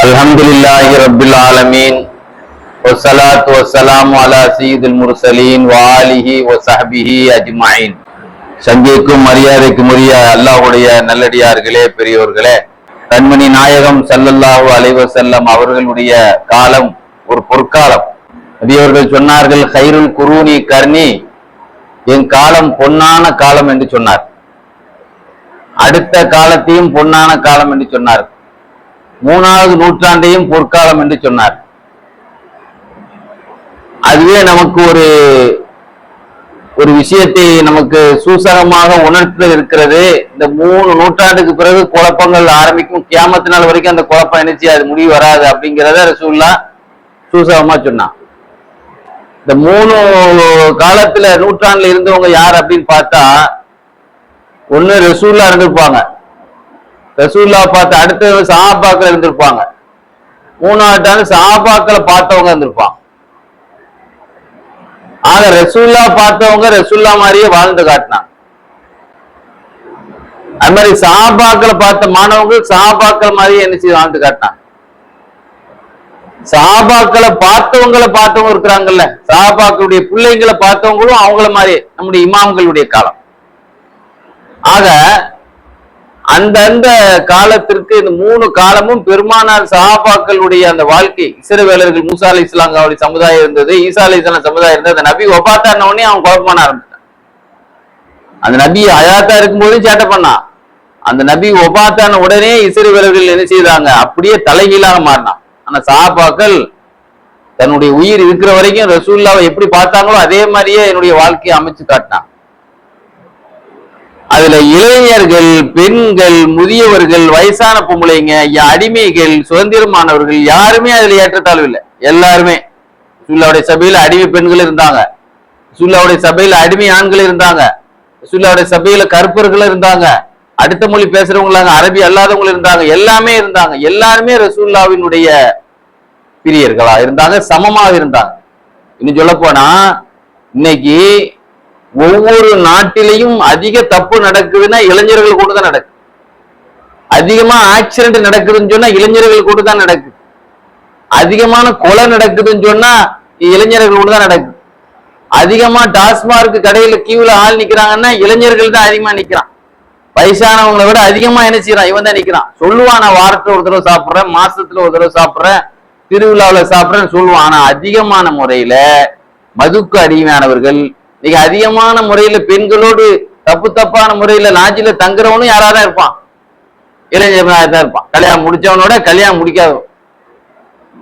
الحمد لله رب العالمين والصلاة والسلام على سيد المرسلين وآله وصحبه أجمعين சங்கிக்கும் மரியாதைக்கும் உரிய அல்லாஹ்வுடைய நல்லடியார்களே பெரியோர்களே கண்மணி நாயகம் ஸல்லல்லாஹு அலைஹி வஸல்லம் அவர்களுடைய காலம் ஒரு பொற்காலம் நபியவர்கள் சொன்னார்கள் ஹைருல் குரூனி கர்ணி என் காலம் பொன்னான காலம் என்று சொன்னார் அடுத்த காலத்தையும் பொன்னான காலம் என்று சொன்னார் மூணாவது நூற்றாண்டையும் பொற்காலம் என்று சொன்னார். அதுவே நமக்கு ஒரு ஒரு விஷயத்தை நமக்கு சூசகமாக உணர்த்து இருக்கிறது. இந்த மூணு நூற்றாண்டுக்கு பிறகு குழப்பங்கள் ஆரம்பிக்கும். கியாமத்து நாள் வரைக்கும் அந்த குழப்பம் நினைச்சு அது முடிவு வராது அப்படிங்கிறத ரசூல்லா சூசகமா சொன்னான். இந்த மூணு காலத்துல நூற்றாண்டுல இருந்தவங்க யார் அப்படின்னு பார்த்தா ஒண்ணு ரசூல்லா இருந்திருப்பாங்க. ரசூல்லா பார்த்து அடுத்த சஹாபாக்கள் இருந்திருப்பாங்க. மூணாவது ஆண்டு சஹாபாக்களை பார்த்தவங்க இருந்திருப்பாங்க. ஆக ரசூல்லா பார்த்தவங்க ரசூல்லா மாதிரியே வாழ்ந்து காட்டினாங்க. அது மாதிரி சஹாபாக்களை பார்த்த மாணவர்கள் சஹாபாக்கள் மாதிரியே என்ன செய்து வாழ்ந்து காட்டினாங்க. சஹாபாக்களை பார்த்தவங்களை பார்த்தவங்க இருக்கிறாங்கல்ல. சஹாபாக்களுடைய பிள்ளைங்களை பார்த்தவங்களும் அவங்கள மாதிரி நம்முடைய இமாம்களுடைய காலம். ஆக அந்தந்த காலத்திற்கு இந்த மூணு காலமும் பெருமானார் சஹாபாக்களுடைய அந்த வாழ்க்கை. இசைவேலர்கள் மூசா அலி இஸ்லாம் அவருடைய சமுதாயம் இருந்தது ஈசா அலி இஸ்லாம் சமுதாயம் இருந்தது. அந்த நபி ஒபாத்தான உடனே அவன் குழப்பமான ஆரம்பிச்சான் அந்த நபி அயாத்தா இருக்கும்போதும் சேட்டை பண்ணான் அந்த நபி ஒபாத்தான உடனே இசைவேலர்கள் என்ன செய்தாங்க? அப்படியே தலைகீழாக மாறினான். ஆனா சஹாபாக்கள் தன்னுடைய உயிர் இருக்கிற வரைக்கும் ரசூல்லாவை எப்படி பார்த்தாங்களோ அதே மாதிரியே என்னுடைய வாழ்க்கையை அமைச்சு காட்டினான் அதுல இளைஞர்கள் பெண்கள் முதியவர்கள் வயசான பொம்பளைங்க அடிமைகள் சுதந்திரமானவர்கள் யாருமே அதுல ஏற்றத்தாழ்வு இல்லை. எல்லாருமே. சுல்லாவுடைய சபையில அடிமை பெண்கள் இருந்தாங்க. சுல்லாவுடைய சபையில அடிமை ஆண்கள் இருந்தாங்க. சுல்லாவுடைய சபையில கருப்பர்கள் இருந்தாங்க. அடுத்த மொழி பேசுறவங்களாங்க அரபி அல்லாதவங்க இருந்தாங்க. எல்லாமே இருந்தாங்க. எல்லாருமே ரசூல்லாவினுடைய பிரியர்களா இருந்தாங்க சமமாக இருந்தாங்க. இன்னும் சொல்ல போனா இன்னைக்கு ஒவ்வொரு நாட்டிலையும் அதிக தப்பு நடக்குதுன்னா இளைஞர்கள் கூட தான் நடக்குது அதிகமா ஆக்சிடென்ட் நடக்குதுன்னு சொன்னா இளைஞர்கள் கூட தான் நடக்குது அதிகமான கொலை நடக்குதுன்னு சொன்னா இளைஞர்கள் கூட தான் நடக்குது அதிகமா டாஸ்மார்க் கடையில கியூல ஆள் நிக்கிறாங்கன்னா இளைஞர்கள் தான் அதிகமா நிக்கிறான். வயசானவங்களை விட அதிகமா என்ன செய்யறான்? இவன் தான் நிக்கிறான். சொல்லுவான் நான் வாரத்துல ஒரு தடவை சாப்பிடுறேன் மாசத்துல ஒரு தடவை சாப்பிடுறேன் திருவிழாவுல சாப்பிடுறேன்னு சொல்லுவான். ஆனா அதிகமான முறையில மதுக்கு அடிமையானவர்கள் இன்னைக்கு அதிகமான முறையில பெண்களோடு தப்பு தப்பான முறையில லாட்ஜில தங்குறவனும் யாராதான் இருப்பான்? இளைஞர்களாக தான் இருப்பான்? கல்யாணம் முடிச்சவனோட கல்யாணம் முடிக்காதவன்.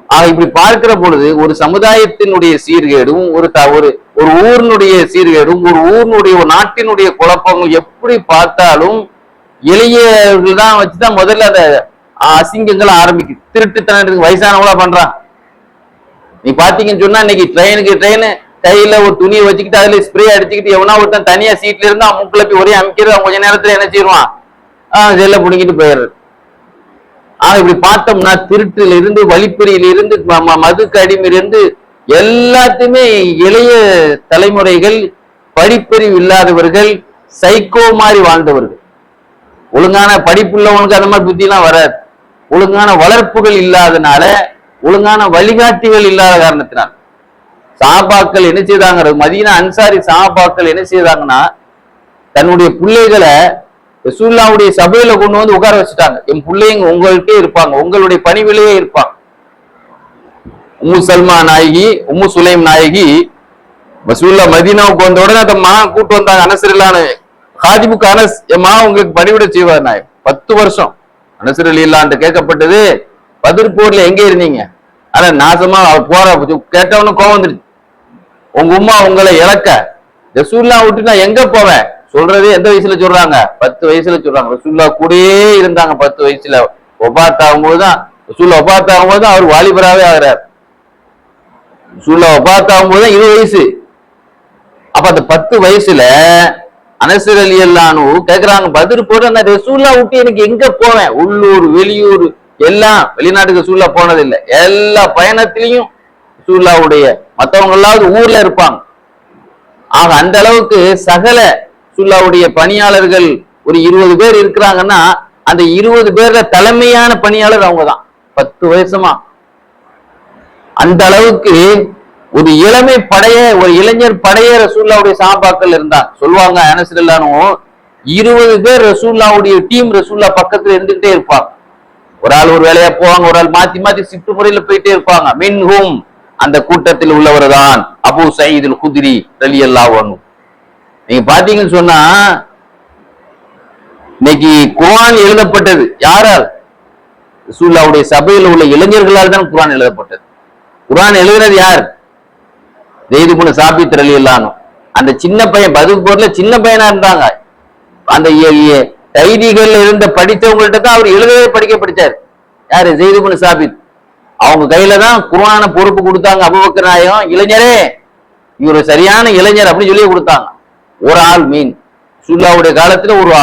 ஆக இப்படி பார்க்கிற பொழுது ஒரு சமுதாயத்தினுடைய சீர்கேடும் ஒரு த ஒரு ஒரு ஊரினுடைய சீர்கேடும் ஒரு ஊரினுடைய ஒரு நாட்டினுடைய குழப்பங்கள் எப்படி பார்த்தாலும் இளையர்கள் தான் வச்சுதான் முதல்ல அந்த அசிங்கங்கள் ஆரம்பிக்குது. திருட்டுத்தனம் வயசானவங்களா பண்றான் நீ பாத்தீங்கன்னு சொன்னா இன்னைக்கு ட்ரெயினுக்கு ட்ரெயின் கையில ஒரு துணியை வச்சுக்கிட்டு அதுல ஸ்ப்ரே அடிச்சுக்கிட்டு எவனா ஒருத்தன் தனியா சீட்ல இருந்தா மூக்குல போய் ஒரே அமைக்கிறது அவன் கொஞ்ச நேரத்துல என்ன செய்வான்? ஆஹ் செல்ல பிடிங்கிட்டு போயிடுறது. ஆனா இப்படி பார்த்தோம்னா திருட்டுல இருந்து வழிப்பறியில இருந்து மதுக்கு அடிமையில இருந்து எல்லாத்தையுமே இளைய தலைமுறைகள் படிப்பறிவு இல்லாதவர்கள் சைக்கோ மாதிரி வாழ்ந்தவர்கள். ஒழுங்கான படிப்புள்ளவனுக்கு அந்த மாதிரி புத்திலாம் வராது. ஒழுங்கான வளர்ப்புகள் இல்லாதனால ஒழுங்கான வழிகாட்டிகள் இல்லாத காரணத்தினால். சாபாக்கள் என்ன செய்தாங்க? மதீனா அன்சாரி சாபாக்கள் என்ன செய்தாங்கன்னா தன்னுடைய பிள்ளைகளை ரசூல்லாவுடைய சபையில கொண்டு வந்து உட்கார வச்சுட்டாங்க. என் பிள்ளைங்க உங்கள்கிட்டே இருப்பாங்க. உங்களுடைய பணிவிலேயே இருப்பாங்க. உம்மு சல்மா நாயகி உம்மு சுலைம் நாயகி ரசூல்லா மதீனாவுக்கு வந்த உடனே அந்த மா கூட்டு வந்தாங்க. அனசரில்லான்னு ஹாஜிபுக்கு அனஸ் என் மா உங்களுக்கு பணிவிட செய்வார் நாய் பத்து வருஷம். அனசர் இல்லான்ட்டு கேட்கப்பட்டது பதிர்போர்ல எங்க இருந்தீங்க? ஆனா நாசமா அவர் போற. கேட்டவனு கோவம் வந்துருச்சு. உங்க உம்மா உங்களை இழக்க. ரசூல்லா விட்டு நான் எங்க போவேன்? சொல்றது எந்த வயசுல சொல்றாங்க? பத்து வயசுல சொல்றாங்க. ரசூல்லா கூடயே இருந்தாங்க பத்து வயசுல. ஒபாத் ஆகும்போது தான் ரசூல்லா ஒபாத் ஆகும்போது தான் அவர் வாலிபராகவே ஆகிறார். ரசூல்லா ஒபாத் ஆகும்போது தான் இருபது வயசு. அப்ப அந்த பத்து வயசுல அனசர் அலி அல்லானு கேக்குறாங்க பதில் போட்டு நான் ரசூல்லா விட்டு எனக்கு எங்க போவேன்? உள்ளூர் வெளியூர் எல்லாம் வெளிநாட்டுக்கு ரசூல்லா போனதில்லை. எல்லா பயணத்திலையும் ரசூல்லாவுடைய மத்தவங்க எல்லாவது ஊர்ல இருப்பாங்க. ஆக அந்த அளவுக்கு சகல சுல்லாவுடைய பணியாளர்கள் ஒரு இருபது பேர் இருக்கிறாங்கன்னா அந்த இருபது பேர்ல தலைமையான பணியாளர் அவங்க தான் பத்து வயசுமா. அந்த அளவுக்கு ஒரு இளமை படைய ஒரு இளைஞர் படைய ரசூல்லாவுடைய சாபாக்கள் இருந்தாங்க. சொல்லுவாங்க அனசிலானும் இருபது பேர் ரசூல்லாவுடைய டீம் ரசூல்லா பக்கத்துல இருந்துகிட்டே இருப்பாங்க. ஒரு ஆள் ஒரு வேலையா போவாங்க ஒரு ஆள் மாத்தி மாத்தி சிட்டு முறையில போயிட்டே இருப்பாங்க. மின்ஹும் அந்த கூட்டத்தில் உள்ளவர் தான் அபு சயீதுல் குதிரி ரலி அல்லாஹ் நீங்க பாத்தீங்கன்னு சொன்னா இன்னைக்கு குரான் எழுதப்பட்டது. யாரால்? ரசூல்லாவுடைய சபையில் உள்ள இளைஞர்களால் தான் குரான் எழுதப்பட்டது. குரான் எழுதுனது யார்? ஜெயிது புன சாபித் ரலி அல்லானும் அந்த சின்ன பையன் பதில் போர்ல சின்ன பையனா இருந்தாங்க. அந்த எ- இருந்த படித்தவங்கள்ட்ட தான் அவர் எழுதவே படிக்க படித்தார் யாரு? ஜெயிது சாபித். அவங்க கையில தான் குர்ஆன பொறுப்பு கொடுத்தாங்க அபுபக்கர் நாயகம். இளைஞரே இவர் சரியான இளைஞர் அப்படின்னு சொல்லி கொடுத்தாங்க. ஒரு ஆள் மீன். சுல்லாவுடைய காலத்துல ஒரு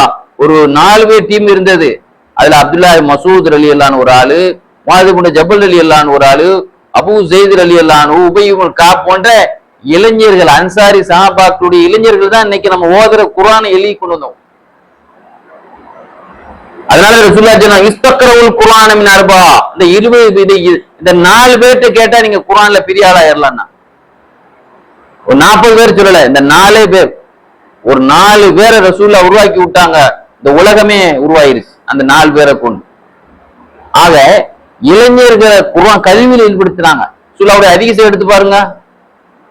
ஒரு நாலு பேர் டீம் இருந்தது. அதுல அப்துல்லா மசூத் அலி அல்லான்னு ஒரு ஆளு கொண்ட ஜபல் அலி அல்லான்னு ஒரு ஆளு அபு ஜெயித் அலி அல்லானு உபயோகம் கா போன்ற இளைஞர்கள் அன்சாரி சஹாபாக்களுடைய இளைஞர்கள் தான் இன்னைக்கு நம்ம ஓதுற குர்ஆனை எழுதி கொண்டு வந்தோம். அதனால ரசூல்லா சொன்னாங்க இஸ்தக்கரவுல் குர்ஆன மின் அர்பா. இந்த இருபது இந்த நாலு பேர்கிட்ட கேட்டா நீங்க குரான்ல பெரிய ஆளாயிரலாம்னா ஒரு நாற்பது பேர் சொல்லல இந்த நாலே பேர். ஒரு நாலு பேரை ரசூல்ல உருவாக்கி விட்டாங்க இந்த உலகமே உருவாயிருச்சு அந்த நாலு பேரை கொண்டு. ஆக இளைஞர்களை குரான் கல்வியில் ஈடுபடுத்தினாங்க ரசூல்லாவுடைய அதிகசை எடுத்து பாருங்க.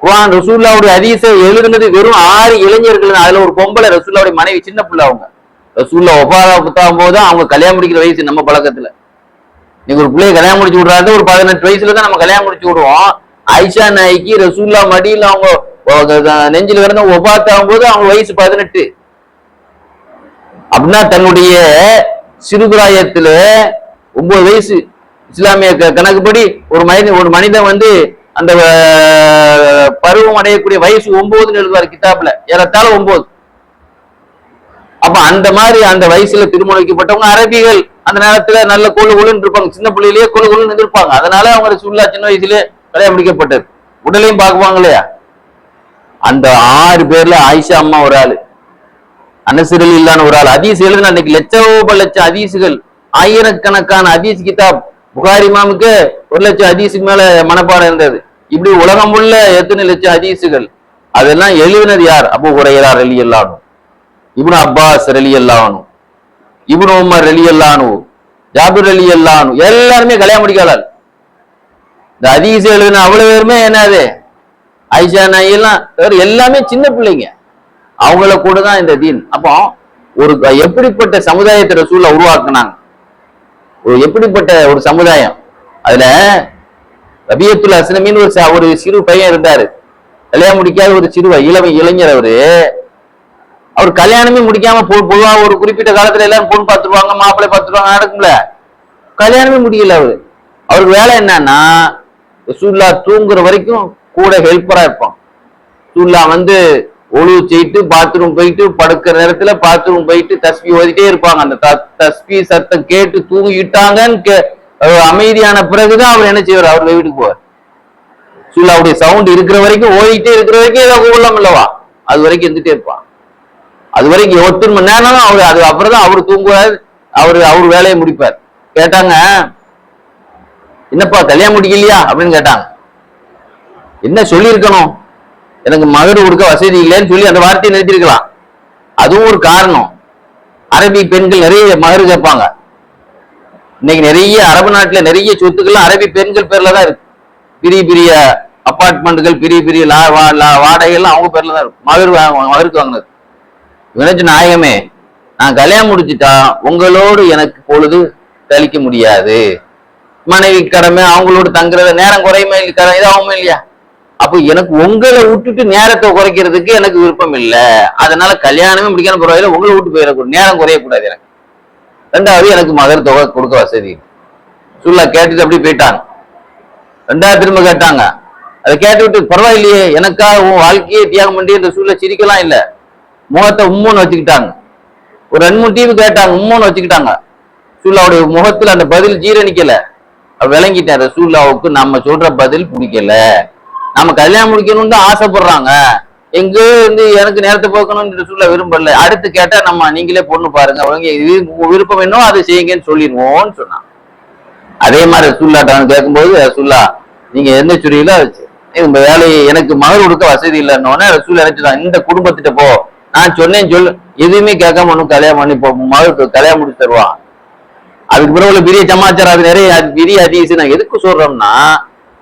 குரான் ரசூல்லாவுடைய அதிகசை எழுதுனது வெறும் ஆறு இளைஞர்கள் அதுல ஒரு பொம்பளை ரசூல்லாவுடைய மனைவி சின்ன பிள்ளை அவங்க. ரசூல்லா புத்தாகும் போது அவங்க கல்யாணம் முடிக்கிற வயசு நம்ம பழக்கத்துல. நீங்க ஒரு பிள்ளைய கல்யாணம் முடிச்சு விடுறாரு ஒரு பதினெட்டு வயசுல தான் நம்ம கல்யாணம் முடிச்சு விடுவோம். ஆயிஷா நாய்க்கு ரசூல்லா மடியில் அவங்க நெஞ்சில் கிடந்த ஒபாத்தாகும் போது அவங்க வயசு பதினெட்டு. அப்படின்னா தன்னுடைய சிறுபிராயத்துல ஒன்பது வயசு இஸ்லாமிய க- கணக்குப்படி ஒரு மனிதன் ஒரு மனிதன் வந்து அந்த பருவம் அடையக்கூடிய வயசு ஒன்பதுன்னு எழுதுவார் கிதாப்ல. ஏறத்தாழ ஒன்பது அப்ப அந்த மாதிரி அந்த வயசுல திருமணம் வைக்கப்பட்டவங்க அரபிகள். அந்த நேரத்துல நல்ல கொழு கொழுன்னு இருப்பாங்க. சின்ன பிள்ளையிலேயே கொழு கொழுன்னு இருப்பாங்க அதனால அவங்க சுல்லா சின்ன வயசுலயே கல்யாணம் முடிக்கப்பட்டது உடலையும் பார்க்குவாங்க இல்லையா? அந்த ஆறு பேர்ல ஆயிஷா அம்மா ஒரு ஆளு. அனசிரல் இல்லான ஒரு ஆள். அதீஸ் எழுதுன அன்னைக்கு லட்சோப லட்சம் அதீசுகள் ஆயிரக்கணக்கான அதீஸ் கிதாப். புகாரி மாமுக்கு ஒரு லட்சம் அதீஸுக்கு மேல மனப்பாடம் இருந்தது. இப்படி உலகம் உள்ள எத்தனை லட்சம் அதீசுகள் அதெல்லாம் எழுதினது யார்? அப்போ ஹுரைரா ரலி இப்னு அப்பாஸ் ரலி அல்லானு இப்னு உமர் ரலி அல்லானு ஜாபிர் அலி அல்லானு எல்லாருமே கல்யாணம் முடிக்காளால் இந்த அதீஸ் எழுதுன அவ்வளவு பேருமே என்னது ஐஷா நாயெல்லாம் வேற எல்லாமே சின்ன பிள்ளைங்க. அவங்கள கூட தான் இந்த தீன். அப்போ ஒரு எப்படிப்பட்ட சமுதாயத்தை ரசூல்ல உருவாக்குனாங்க? ஒரு எப்படிப்பட்ட ஒரு சமுதாயம்? அதுல ரபியத்துல் அஸ்லமின்னு ஒரு ஒரு சிறு பையன் இருந்தாரு. கல்யாணம் முடிக்காத ஒரு சிறு இளம் இளைஞர் அவரு. அவர் கல்யாணமே முடிக்காம பொதுவாக ஒரு குறிப்பிட்ட காலத்துல எல்லாரும் பொண்ணு பார்த்துருவாங்க மாப்பிள்ளை பார்த்துருவாங்க நடக்கும்ல. கல்யாணமே முடியல அவரு. அவருக்கு வேலை என்னன்னா ரசூல்லா தூங்குற வரைக்கும் கூட ஹெல்ப்பரா இருப்பான். ரசூல்லா வந்து ஒழு செய்யிட்டு பாத்ரூம் போயிட்டு படுக்கிற நேரத்துல பாத்ரூம் போயிட்டு தஸ்பி ஓதிட்டே இருப்பாங்க. அந்த தஸ்பி சத்தம் கேட்டு தூங்கிட்டாங்கன்னு கே- அமைதியான பிறகுதான் அவர் என்ன செய்வார்? அவர் வீட்டுக்கு போவார். ரசூல்லாவுடைய சவுண்ட் இருக்கிற வரைக்கும் ஓதிட்டே இருக்கிற வரைக்கும் ஏதோ உள்ளம் இல்லவா? அது வரைக்கும் இருந்துட்டே இருப்பான். அது வரைக்கும் எத்தனை மணி நேரம் அவர் அது அப்புறம் தான் அவர் தூங்குவார் அவர் அவர் வேலையை முடிப்பார். கேட்டாங்க என்னப்பா கல்யாணம் முடிக்கலையா? அப்படின்னு கேட்டாங்க. என்ன சொல்லியிருக்கணும்? எனக்கு மகர் கொடுக்க வசதி இல்லைன்னு சொல்லி அந்த வார்த்தையை நிறுத்திருக்கலாம் அதுவும் ஒரு காரணம். அரபி பெண்கள் நிறைய மகர் கேட்பாங்க. இன்னைக்கு நிறைய அரபு நாட்டில் நிறைய சொத்துக்கள்லாம் அரபி பெண்கள் பேர்ல தான் இருக்கு. பெரிய பெரிய அப்பார்ட்மெண்ட்டுகள் பெரிய பெரிய லா வா- லா- வாடகைகள்லாம் அவங்க பேர்ல தான் இருக்கும் மகர் மகருக்கு வாங்கினது. வினஜ் நாயகமே நான் கல்யாணம் முடிச்சுட்டா உங்களோடு எனக்கு பொழுது கழிக்க முடியாது. மனைவி கடமை அவங்களோட தங்குறத நேரம் குறையுமே இல்லை கடமை ஆகுமே இல்லையா? அப்போ எனக்கு உங்களை விட்டுட்டு நேரத்தை குறைக்கிறதுக்கு எனக்கு விருப்பம் இல்லை அதனால கல்யாணமே முடிக்காம பரவாயில்ல உங்களை விட்டு போயிடக்கூடாது. நேரம் குறையக்கூடாது எனக்கு. ரெண்டாவது எனக்கு மகர் தொகை கொடுக்க வசதி. சுல்லா கேட்டுட்டு அப்படி போயிட்டாங்க ரெண்டாவது திரும்ப கேட்டாங்க. அதை கேட்டுவிட்டு பரவாயில்லையே எனக்காக உன் வாழ்க்கையை தியாகம் பண்ணி இந்த சூழல சிரிக்கலாம் இல்லை. முகத்தை உம்முன்னு வச்சுக்கிட்டாங்க. ஒரு ரெண்டு மூணு டிவி கேட்டாங்க உம்முன்னு வச்சுக்கிட்டாங்க. சூல்லாவுடைய முகத்துல அந்த பதில் ஜீரணிக்கல. விளங்கிட்டேன் ரசூல்லாவுக்கு நம்ம சொல்ற பதில் பிடிக்கல. நம்ம கல்யாணம் முடிக்கணும்னு தான் ஆசைப்படுறாங்க. எங்க இருந்து எனக்கு நேரத்தை போக்கணும்னு ரசூல்லா விரும்பல. அடுத்து கேட்டா நம்ம நீங்களே பொண்ணு பாருங்க. அவங்க விருப்பம் என்னோ அதை செய்யுங்கன்னு சொல்லிடுவோம்னு சொன்னாங்க. அதே மாதிரி ரசூல்லாட்டான்னு கேட்கும்போது ரசூல்லா நீங்க எந்த சுரியில இந்த வேலையை எனக்கு மகள் கொடுக்க வசதி இல்லைன்னு ரசூல் நினைச்சுதான் இந்த குடும்பத்திட்ட போ. நான் சொன்னேன் சொல்லு. எதுவுமே கேட்காம ஒன்றும் கல்யாணம் பண்ணி போ மகளுக்கு கல்யாணம் முடிச்சு தருவான் அதுக்கு பிறகு உள்ள பெரிய சமாச்சாரம் அது நிறைய அது பெரிய அதிசயம். நான் எதுக்கு சொல்றோம்னா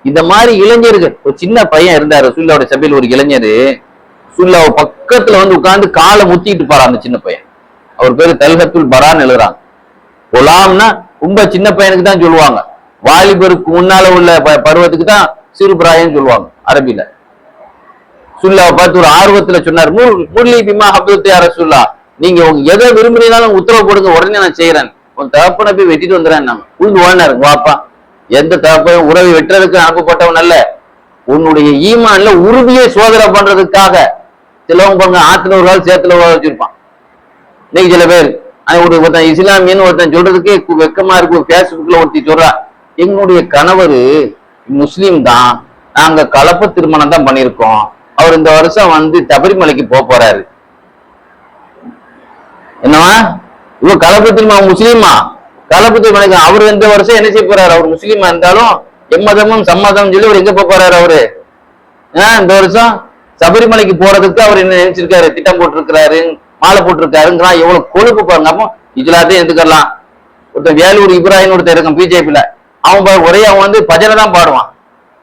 இந்த மாதிரி இளைஞர்கள் ஒரு சின்ன பையன் இருந்தாரு ரசூல்லாவோட சபையில் ஒரு இளைஞர். ரசூல்லாவை பக்கத்துல வந்து உட்கார்ந்து காலை முத்திட்டு பாரு அந்த சின்ன பையன். அவர் பேரு தல்ஹத்துல் பரான் எழுதுறாங்க. குலாம்னா ரொம்ப சின்ன பையனுக்கு தான் சொல்லுவாங்க. வாலிபருக்கு முன்னால உள்ள ப- பருவத்துக்கு தான் சிறு பிராயம்னு சொல்லுவாங்க அரபில சுல்லாவை பார்த்து ஒரு ஆர்வத்துல சொன்னார் "முர்- முர்லி பிமா ஹப்தத்து யார சுல்லா நீங்க உங்க எதை விரும்பினாலும் உத்தரவு போடுங்க உடனே நான் செய்யறேன் உன் தகப்பனை போய் வெட்டிட்டு வந்துடுறேன் நம்ம உள் ஓடினாரு வாப்பா எந்த தகப்பையும் உறவை வெட்டுறதுக்கு அனுப்பப்பட்டவன் அல்ல. உன்னுடைய ஈமான்ல உறுதியை சோதனை பண்றதுக்காக சிலவங்க பாருங்க ஆத்துல ஒரு ஆள் சேத்துல ஒரு வச்சிருப்பான். இன்னைக்கு சில பேர் அவன் ஒரு ஒருத்தன் இஸ்லாமியன்னு ஒருத்தன் சொல்றதுக்கே கு- வெக்கமா இருக்கு பேஸ்புக்ல ஒருத்தி சொல்றா எங்களுடைய கணவர் முஸ்லீம் தான் நாங்க கலப்பு திருமணம் தான் பண்ணியிருக்கோம். அவர் இந்த வருஷம் வந்து சபரிமலைக்கு போக போறாரு. என்னவா இவ கலப்பு முஸ்லீமா? கலப்பு திருமணம் அவர் இந்த வருஷம் என்ன செய்ய போறாரு? அவர் முஸ்லீமா இருந்தாலும் எம்மதமும் சம்மதம் சொல்லி அவர் எங்க போக போறாரு அவரு? ஆஹ் இந்த வருஷம் சபரிமலைக்கு போறதுக்கு அவர் என்ன நினைச்சிருக்காரு? திட்டம் போட்டிருக்கிறாரு மாலை போட்டிருக்காருங்கிறான். எவ்வளவு கொழுப்பு பாருங்க அப்போ இஜ்லாத்தையும் எடுத்துக்கலாம். ஒருத்தன் வேலூர் இப்ராஹிம் ஒருத்தர் இருக்கான் பிஜேபியில. அவன் ஒரே அவன் வந்து பஜனை தான் பாடுவான்.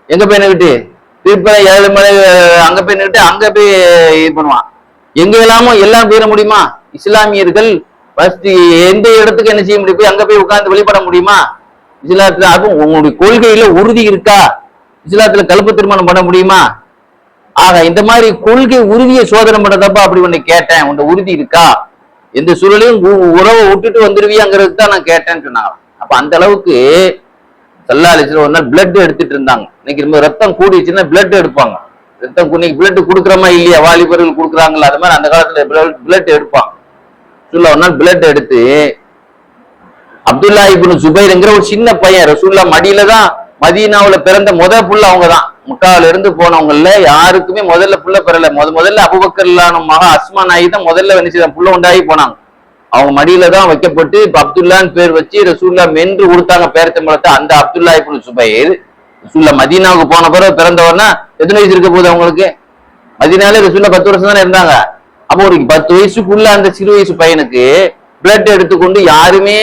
எங்க போய் நின்னுட்டு திருப்பதி ஏழு மலை அங்க போய் நின்றுட்டு அங்க போய் இது பண்ணுவான். எங்க எல்லாமோ எல்லாம் போயிட முடியுமா? இஸ்லாமியர்கள் ஃபர்ஸ்ட் எந்த இடத்துக்கு என்ன செய்ய முடியும்? போய் அங்க போய் உட்கார்ந்து வெளிப்பட முடியுமா? இஸ்லாத்துல அதுவும் உங்களுடைய கொள்கையில உறுதி இருக்கா? இஸ்லாத்துல கலப்பு திருமணம் பண்ண முடியுமா? ஆக இந்த மாதிரி கொள்கை உறுதியை சோதனை பண்றதப்ப அப்படி ஒண்ணு கேட்டேன். உன்ட உறுதி இருக்கா? எந்த சூழலையும் உறவை விட்டுட்டு வந்துருவியாங்கிறது தான் நான் கேட்டேன்னு சொன்னாங்க. அப்ப அந்த அளவுக்கு சல்லாலிசில் ஒரு நாள் பிளட் எடுத்துட்டு இருந்தாங்க. இன்னைக்கு நம்ம ரத்தம் கூடிச்சுன்னா பிளட் எடுப்பாங்க. ரத்தம் இன்னைக்கு பிளட் கொடுக்குறமா இல்லையா? வாலிபர்கள் கொடுக்குறாங்களா? அது மாதிரி அந்த காலத்துல பிளட் எடுப்பாங்க. ரசூல்லா ஒரு நாள் பிளட் எடுத்து அப்துல்லா இப்னு சுபைர்ங்கிற ஒரு சின்ன பையன் ரசூல்லா மடியில தான் மதீனாவுல பிறந்த முத புள்ள அவங்க தான் முக்காவில இருந்து போனவங்கல்ல யாருக்குமே முதல்ல புள்ள பெறல. முத முதல்ல அபுபக்கர்லான மகா அஸ்மான் ஆகி தான் முதல்ல நினைச்சு புள்ள உண்டாகி போனாங்க. அவங்க மடியில தான் வைக்கப்பட்டு இப்ப அப்துல்லான்னு பேர் வச்சு ரசூல்லா மென்று கொடுத்தாங்க பேரத்தம்பளத்தை அந்த அப்துல்லா இப்னு சுபைர் ரசூல்லா மதீனாவுக்கு போன பிறகு பிறந்தவர்னா எத்தனை வயசு இருக்க போகுது அவங்களுக்கு? மதினாலே ரசூல்லா பத்து வருஷம் தானே இருந்தாங்க. அப்போ ஒரு பத்து வயசுக்குள்ள அந்த சிறு வயசு பையனுக்கு பிளட் எடுத்துக்கொண்டு யாருமே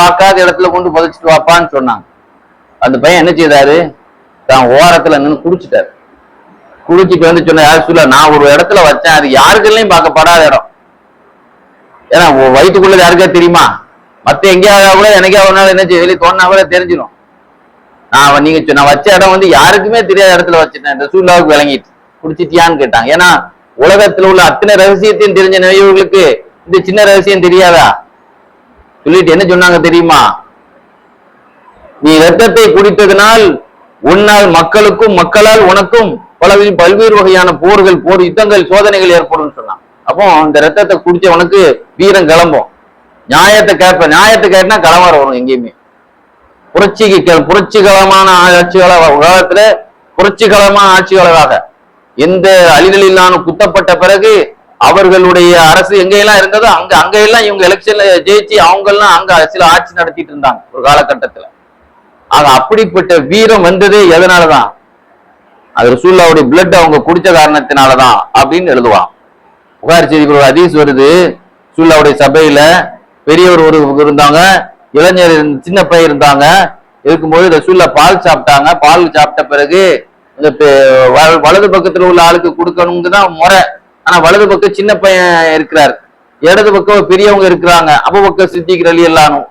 பார்க்காத இடத்துல கொண்டு புதைச்சிட்டு வாப்பான்னு சொன்னாங்க. அந்த பையன் என்ன செய்தாரு? தான் ஓரத்துல நின்று குடிச்சிட்டாரு. குடிச்சிட்டு வந்து சொன்ன யார் சொல்ல நான் ஒரு இடத்துல வச்சேன். அது யாருக்கெல்லாம் பார்க்கப்படாத இடம். ஏன்னா உன் வயிற்றுக்குள்ளது யாருக்கா தெரியுமா? மத்த எங்கேயாவது கூட எனக்கே ஒரு நாள் என்ன செய்ய வெளியே தோணா கூட தெரிஞ்சிடும் நான் நீங்க நான் வச்ச இடம் வந்து யாருக்குமே தெரியாத இடத்துல வச்சுட்டேன் இந்த சூழ்நிலாவுக்கு விளங்கிட்டு. குடிச்சிட்டியான்னு கேட்டாங்க. ஏன்னா உலகத்துல உள்ள அத்தனை ரகசியத்தையும் தெரிஞ்ச நிறையவர்களுக்கு இந்த சின்ன ரகசியம் தெரியாதா? சொல்லிட்டு என்ன சொன்னாங்க தெரியுமா? நீ ரத்தத்தை குடித்ததனால் உன்னால் மக்களுக்கும் மக்களால் உனக்கும் பல பல்வேறு வகையான போர்கள் போர் யுத்தங்கள் சோதனைகள் ஏற்படும் சொன்னான். அப்போ இந்த ரத்தத்தை குடிச்சவனுக்கு வீரம் கிளம்பும். நியாயத்தை கேட்ப நியாயத்தை கேட்டினா கலவரம் வரும் எங்கேயுமே. புரட்சிக்கு புரட்சிகரமான ஆட்சிகள உலகத்துல புரட்சிகரமான ஆட்சியாளராக எந்த அழிதலில்லான குத்தப்பட்ட பிறகு அவர்களுடைய அரசு எங்கெல்லாம் இருந்ததோ அங்க அங்கெல்லாம் இவங்க எலெக்ஷன்ல ஜெயிச்சு அவங்க எல்லாம் அங்க சில ஆட்சி நடத்திட்டு இருந்தாங்க ஒரு காலகட்டத்துல. ஆக அப்படிப்பட்ட வீரம் வந்ததே எதனாலதான்? அது ரசூல்லாவுடைய பிளட் அவங்க குடிச்ச காரணத்தினாலதான் அப்படின்னு எழுதுவான் புகார் செய்தி ஒரு ஹதீஸ் வருது. சுல்லாவுடைய சபையில பெரியவர் ஒரு இருந்தாங்க இளைஞர் சின்ன பையன் இருந்தாங்க. இருக்கும்போது ரசூல்லா பால் சாப்பிட்டாங்க. பால் சாப்பிட்ட பிறகு இந்த பெ- வ- வலது பக்கத்துல உள்ள ஆளுக்கு கொடுக்கணுங்க தான் முறை. ஆனா வலது பக்கம் சின்ன பையன் இருக்கிறார். இடது பக்கம் பெரியவங்க இருக்கிறாங்க. அப்ப பக்கம் சித்திக்கிற அலி எல்லாரும்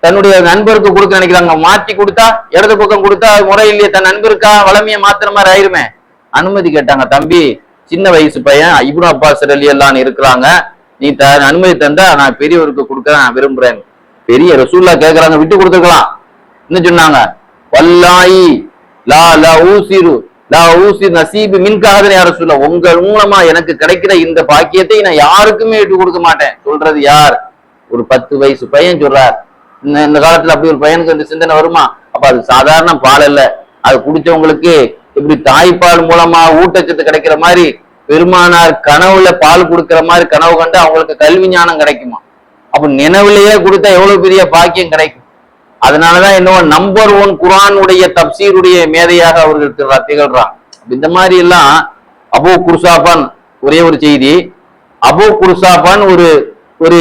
தன்னுடைய நண்பருக்கு கொடுக்க நினைக்கிறாங்க. மாத்தி கொடுத்தா இடது பக்கம் கொடுத்தா அது முறை இல்லையே. தன் நண்பருக்கா வளமையை மாத்திர மாதிரி ஆயிருமே. அனுமதி கேட்டாங்க தம்பி சின்ன வயசு பையன் இப்னு அப்பாஸ் அலி எல்லாம் இருக்கிறாங்க. நீ த அனுமதி தந்தா நான் பெரியவருக்கு கொடுக்க நான் விரும்புறேன். பெரிய ரசூல்லா கேட்கறாங்க விட்டு கொடுத்துக்கலாம் என்ன சொன்னாங்க? வல்லாயி லா லா ஊசிரு லா ஊசி நசீபு மின்காதன் யார சொல்ல உங்க மூலமா எனக்கு கிடைக்கிற இந்த பாக்கியத்தை நான் யாருக்குமே விட்டு கொடுக்க மாட்டேன். சொல்றது யார்? ஒரு பத்து வயசு பையன் சொல்றார். இந்த இந்த காலத்துல அப்படி ஒரு பையனுக்கு அந்த சிந்தனை வருமா? அப்ப அது சாதாரண பால் அல்ல. அது குடிச்சவங்களுக்கு இப்படி தாய்ப்பால் மூலமா ஊட்டச்சத்து கிடைக்கிற மாதிரி பெருமானார் கனவுல பால் கொடுக்கிற மாதிரி கனவு கண்டு அவங்களுக்கு கல்வி ஞானம் கிடைக்குமா? அப்ப நினைவுலயே கொடுத்தா எவ்வளவு பெரிய பாக்கியம் கிடைக்கும்? அதனாலதான் என்னவோ நம்பர் ஒன் குரானுடைய தப்சீருடைய மேதையாக அவர்கள் திகழ்றான் இந்த மாதிரி எல்லாம் அபு குர்சாபான் ஒரே ஒரு செய்தி. அபு குர்சாபான் ஒரு ஒரு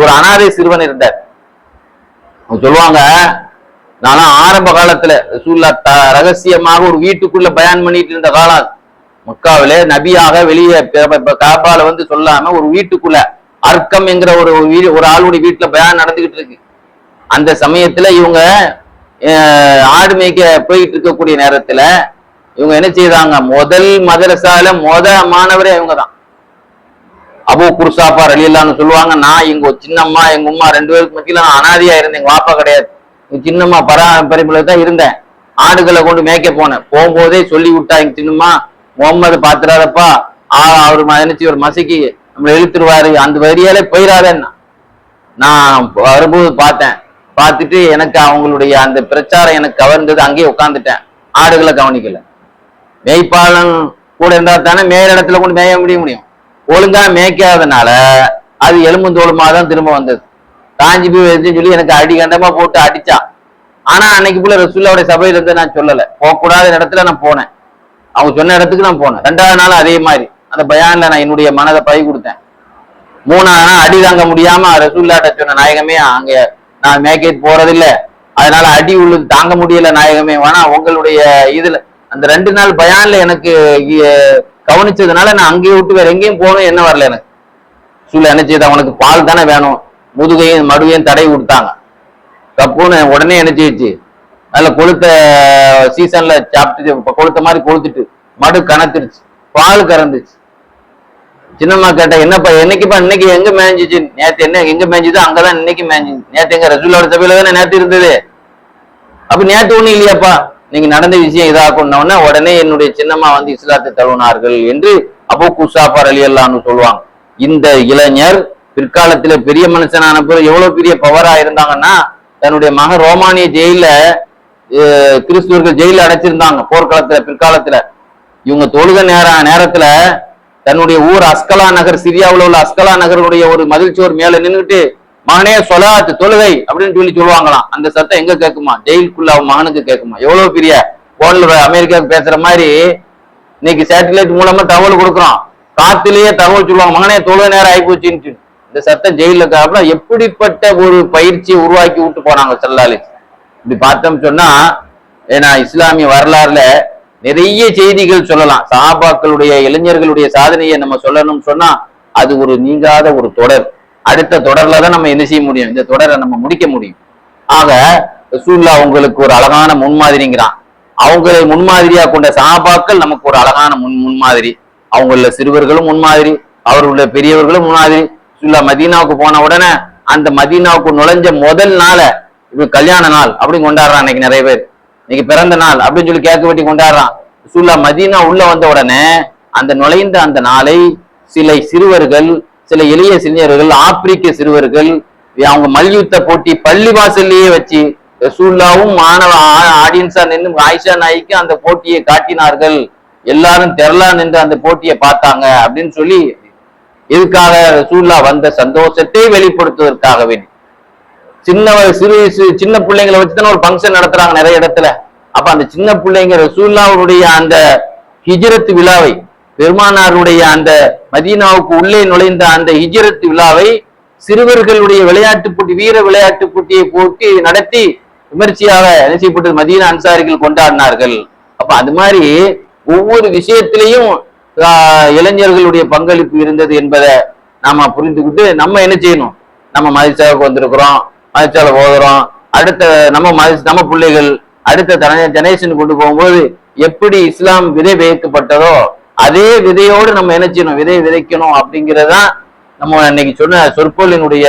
ஒரு அனாதை சிறுவன் இருந்தார். சொல்லுவாங்க நானும் ஆரம்ப காலத்துல ரசூல்லா த- ரகசியமாக ஒரு வீட்டுக்குள்ள பயன் பண்ணிட்டு இருந்த காலம். மக்காவிலே நபியாக வெளியே காபால வந்து சொல்லாம ஒரு வீட்டுக்குள்ள அர்க்கம் என்கிற ஒரு ஒரு வீடு ஒரு ஆளுடைய வீட்டுல பயன் நடந்துகிட்டு இருக்கு. அந்த சமயத்துல இவங்க ஆடு மேய்க்க போயிட்டு இருக்கக்கூடிய நேரத்துல இவங்க என்ன செய்தாங்க முதல் மதரசால மொத மாணவரே இவங்க தான் அபு குர்சாப்பா ரலியல்லான்னு சொல்லுவாங்க நான் எங்க சின்னம்மா எங்க உமா ரெண்டு பேருக்கு மத்தியில நான் இருந்தேன். எங்க வாப்பா கிடையாது. சின்னம்மா பராமரிப்புல தான் இருந்தேன். ஆடுகளை கொண்டு மேய்க்க போனேன். போகும்போதே சொல்லி விட்டா எங்க சின்னம்மா முகம்மது பாத்துறாதப்பா ஆ அவர் நினைச்சு ஒரு மசைக்கு நம்மளை இழுத்துருவாரு. அந்த வரியாலே போயிடாதேன்னா நான் வரும்போது பார்த்தேன். பார்த்துட்டு எனக்கு அவங்களுடைய அந்த பிரச்சாரம் எனக்கு கவர்ந்தது அங்கேயே உட்காந்துட்டேன் ஆடுகளை கவனிக்கல. மேய்ப்பாளன் கூட இருந்தா தானே மேயற இடத்துல கொண்டு மேய முடிய முடியும். ஒழுங்கா மேய்க்காதனால அது எலும்புந்தோலுமா தான் திரும்ப வந்தது. காஞ்சி போய் வருதுன்னு சொல்லி எனக்கு அடி கண்டமா போட்டு அடிச்சா ஆனா அன்னைக்கு போல ரசூல்லாவுடைய சபையில இருந்து நான் சொல்லல. போகக்கூடாத இடத்துல நான் போனேன். அவங்க சொன்ன இடத்துக்கு நான் போனேன். ரெண்டாவது நாள் அதே மாதிரி. அந்த பயான்ல நான் என்னுடைய மனதை பை கொடுத்தேன். மூணாவது நாள் அடி தாங்க முடியாம ரசூல்லாட்ட சொன்ன நாயகமே அங்க நான் மேக்கேட் போறதில்ல. அதனால அடி உள்ளது தாங்க முடியல நாயகமே. வேணா உங்களுடைய இதுல அந்த ரெண்டு நாள் பயான்ல எனக்கு கவனிச்சதுனால நான் அங்கேயே விட்டு வேற எங்கேயும் போகணும். என்ன வரல எனக்கு? சூழ்நிலை என்ன செய்யுது அவனுக்கு பால் தானே வேணும். முதுகையும் மடுவையும் தடை கொடுத்தாங்க கப்புன்னு உடனே என்ன செய்யுச்சு நல்ல கொளுத்த சீசன்ல சாப்பிட்டு கொளுத்த மாதிரி கொளுத்துட்டு மடு கணத்துருச்சு பால் கறந்துச்சு. சின்னம்மா கேட்டேன் என்னப்பா என்னைக்குப்பா இன்னைக்கு எங்க மேய்ஞ்சிச்சு நேத்து என்ன எங்க மேய்ஞ்சுதோ அங்கதான் இன்னைக்கு மேய்ஞ்சிச்சு நேத்து எங்க ரசூலோட சபையில தானே நேத்து இருந்தது? அப்ப நேத்து ஒண்ணும் இல்லையாப்பா? நீங்க நடந்த விஷயம் இதாக்குன உடனே என்னுடைய சின்னம்மா வந்து இஸ்லாத்தை தழுவினார்கள் என்று அபு குசாபர் அலி அல்லான்னு சொல்லுவாங்க. இந்த இளைஞர் பிற்காலத்துல பெரிய மனுஷனான பிறகு எவ்வளவு பெரிய பவரா இருந்தாங்கன்னா தன்னுடைய மகன் ரோமானிய ஜெயில கிறிஸ்துவர்கள் ஜெயில அடைச்சிருந்தாங்க போர்க்காலத்துல பிற்காலத்துல. இவங்க தொழுக நேர நேரத்துல தன்னுடைய ஊர் அஸ்கலா நகர் சிரியாவில் உள்ள அஸ்கலா நகருடைய ஒரு மகிழ்ச்சியோர் மேல நின்றுட்டு மகனே சொலாத்து தொழுகை அப்படின்னு சொல்லி சொல்லுவாங்களாம். அந்த சத்தம் எங்க கேட்குமா? ஜெயிலுக்குள்ள அவன் மகனுக்கு கேட்குமா? எவ்வளவு பெரிய போன்ல அமெரிக்காவுக்கு பேசுற மாதிரி இன்னைக்கு சேட்டலைட் மூலமா தகவல் கொடுக்குறோம் காத்திலேயே தகவல் சொல்லுவாங்க மகனே தொழுகை நேரம் ஆயிப்போச்சுன்னு இந்த சத்தம் ஜெயில காப்பில எப்படிப்பட்ட ஒரு பயிற்சியை உருவாக்கி விட்டு போனாங்க செல்லாலி? இப்படி பார்த்தோம் சொன்னா ஏன்னா இஸ்லாமிய வரலாறுல நிறைய செய்திகள் சொல்லலாம். சஹாபாக்களுடைய இளைஞர்களுடைய சாதனையை நம்ம சொல்லணும்னு சொன்னா அது ஒரு நீங்காத ஒரு தொடர். அடுத்த தொடர்ல தான் நம்ம என்ன செய்ய முடியும்? இந்த தொடரை நம்ம முடிக்க முடியும். ஆக ரசூல்லா உங்களுக்கு ஒரு அழகான முன்மாதிரிங்கிறான். அவங்களை முன்மாதிரியா கொண்ட சஹாபாக்கள் நமக்கு ஒரு அழகான முன் முன்மாதிரி. அவங்கள சிறுவர்களும் முன்மாதிரி. அவர்களுடைய பெரியவர்களும் முன்மாதிரி. சுற்றுலா மதீனாவுக்கு போன உடனே அந்த மதீனாவுக்கு நுழைஞ்ச முதல் நாள இப்ப கல்யாண நாள் அப்படின்னு கொண்டாடுறான் இன்னைக்கு நிறைய பேர். இன்னைக்கு பிறந்த நாள் அப்படின்னு சொல்லி கேட்க வெட்டி கொண்டாடுறான். சுற்றுலா மதீனா உள்ள வந்த உடனே அந்த நுழைந்த அந்த நாளை சில சிறுவர்கள் சில எளிய சிறுவர்கள் ஆப்பிரிக்க சிறுவர்கள் அவங்க மல்யுத்த போட்டி பள்ளி வாசல்லையே வச்சு ரசூல்லாவும் மாணவ ஆடியன்ஸா நின்று ஆயிஷா நாய்க்கு அந்த போட்டியை காட்டினார்கள். எல்லாரும் திரளா நின்று அந்த போட்டியை பார்த்தாங்க அப்படின்னு சொல்லி இதுக்காக ரசூல்லா வந்த சந்தோஷத்தை வெளிப்படுத்துவதற்காக வேண்டி. சின்ன சிறு சிறு- சின்ன பிள்ளைங்களை வச்சுதானே ஒரு ஃபங்க்ஷன் நடத்துறாங்க நிறைய இடத்துல. அப்ப அந்த சின்ன பிள்ளைங்க ரசூல்லாவுடைய அந்த ஹிஜரத்து விழாவை பெருமானாருடைய அந்த மதீனாவுக்கு உள்ளே நுழைந்த அந்த ஹிஜரத்து விழாவை சிறுவர்களுடைய விளையாட்டு போட்டி வீர விளையாட்டு போட்டியை போட்டி நடத்தி விமர்சையாக என்ன செய்யப்பட்டது? மதீனா அன்சாரிகள் கொண்டாடினார்கள். அப்ப அது மாதிரி ஒவ்வொரு விஷயத்திலையும் இளைஞர்களுடைய பங்களிப்பு இருந்தது என்பதை நாம புரிந்துக்கிட்டு நம்ம என்ன செய்யணும்? நம்ம மதிச்சாவுக்கு வந்திருக்கிறோம் மதிச்சால போகிறோம். அடுத்த நம்ம மதி நம்ம பிள்ளைகள் அடுத்த தன ஜெனரேஷன் கொண்டு போகும்போது எப்படி இஸ்லாம் விதை விதைக்கப்பட்டதோ அதே விதையோடு நம்ம என்ன செய்யணும்? விதை விதைக்கணும் அப்படிங்கிறதான் நம்ம இன்னைக்கு சொன்ன சொற்பொழினுடைய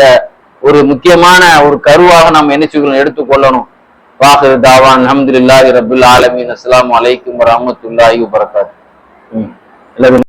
ஒரு முக்கியமான ஒரு கருவாக நாம் என்ன செய்யணும்? எடுத்துக்கொள்ளணும். வாஹர் தாவான் அஹமதுல்லாஹி ரபுல் ஆலமின். அஸ்லாம் வலைக்கும் வரமத்துல்லாஹி வரகாத்து 11